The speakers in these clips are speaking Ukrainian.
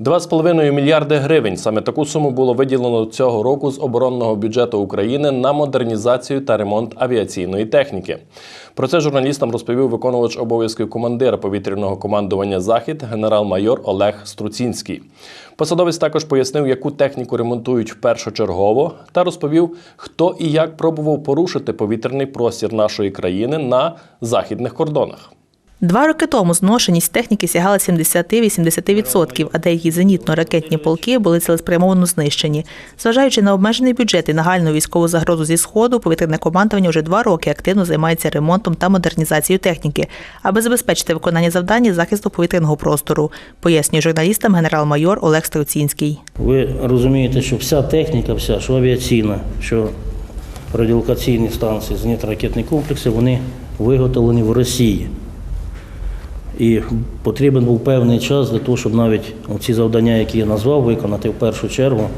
2,5 мільярди гривень. Саме таку суму було виділено цього року з оборонного бюджету України на модернізацію та ремонт авіаційної техніки. Про це журналістам розповів виконувач обов'язків командира повітряного командування Захід генерал-майор Олег Струцінський. Посадовець також пояснив, яку техніку ремонтують першочергово, та розповів, хто і як пробував порушити повітряний простір нашої країни на західних кордонах. Два роки тому зношеність техніки сягала 70-80%, а деякі зенітно-ракетні полки були цілеспрямовано знищені. Зважаючи на обмежений бюджет і нагальну військову загрозу зі сходу, повітряне командування вже два роки активно займається ремонтом та модернізацією техніки, аби забезпечити виконання завдань із захисту повітряного простору, пояснює журналістам генерал-майор Олег Струцінський. Ви розумієте, що вся техніка, вся, що авіаційна, що радіолокаційні станції, зенітно-ракетні комплекси, вони виготовлені в Росії. І потрібен був певний час для того, щоб навіть ці завдання, які я назвав, виконати в першу чергу,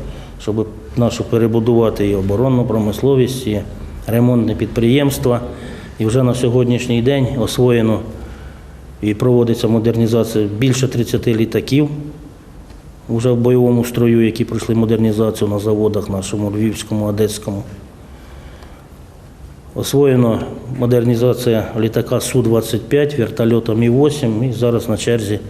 щоб нашу перебудувати і оборонну промисловість, і ремонтне підприємства. І вже на сьогоднішній день освоєно і проводиться модернізація більше 30 літаків вже в бойовому строю, які пройшли модернізацію на заводах нашому Львівському, Одеському. Освоєно модернізація літака Су-25, вертольота Мі-8 і зараз на черзі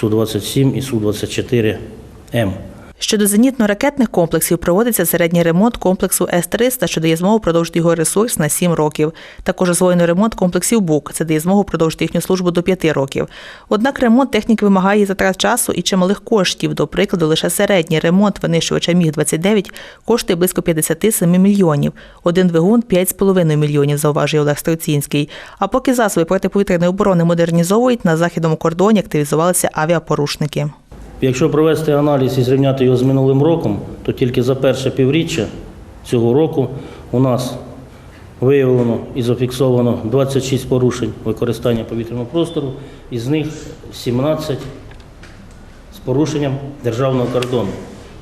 Су-27 і Су-24М. Щодо зенітно-ракетних комплексів проводиться середній ремонт комплексу С-300, що дає змогу продовжити його ресурс на 7 років. Також освоєно ремонт комплексів БУК. Це дає змогу продовжити їхню службу до 5 років. Однак ремонт техніки вимагає затрат часу і чималих коштів. До прикладу, лише середній ремонт винищувача Міг-29 коштує близько 57 мільйонів. Один двигун 5,5 мільйонів, зауважує Олег Строцінський. А поки засоби протиповітряної оборони модернізовують, на західному кордоні активізувалися авіапорушники. Якщо провести аналіз і зрівняти його з минулим роком, то тільки за перше півріччя цього року у нас виявлено і зафіксовано 26 порушень використання повітряного простору, із них 17 з порушенням державного кордону.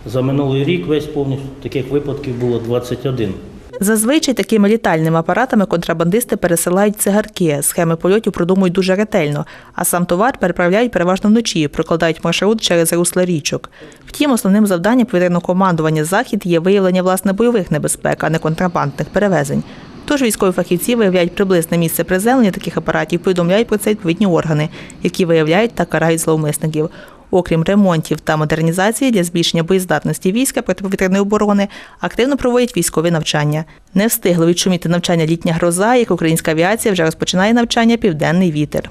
За минулий рік весь повністю таких випадків було 21. Зазвичай такими літальними апаратами контрабандисти пересилають цигарки. Схеми польотів продумують дуже ретельно, а сам товар переправляють переважно вночі, прокладають маршрут через русла річок. Втім, основним завданням повітряного командування захід є виявлення власне бойових небезпек, а не контрабандних перевезень. Тож військові фахівці виявляють приблизне місце приземлення таких апаратів, повідомляють про це відповідні органи, які виявляють та карають зловмисників. Окрім ремонтів та модернізації для збільшення боєздатності війська протиповітряної оборони, активно проводять військові навчання. Не встигло відшуміти навчання літня гроза, як українська авіація вже розпочинає навчання Південний вітер.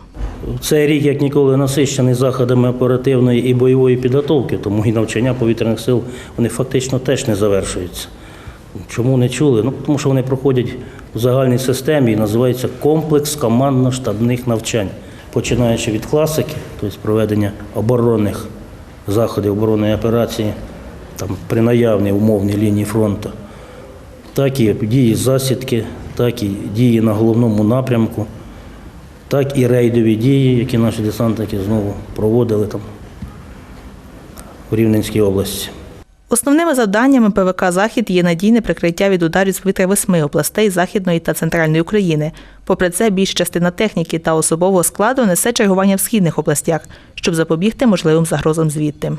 Цей рік, як ніколи, насичений заходами оперативної і бойової підготовки, тому і навчання повітряних сил вони фактично теж не завершуються. Чому не чули? Ну, тому що вони проходять в загальній системі і називається комплекс командно-штабних навчань, починаючи від класики, тобто проведення оборонних заходів оборонної операції там, при наявній умовній лінії фронту, так і дії засідки, так і дії на головному напрямку так і рейдові дії, які наші десантники знову проводили там в Рівненській області. Основними завданнями ПВК Захід є надійне прикриття від ударів з повітря восьми областей Західної та Центральної України. Попри це, більш частина техніки та особового складу несе чергування в східних областях, щоб запобігти можливим загрозам звідти.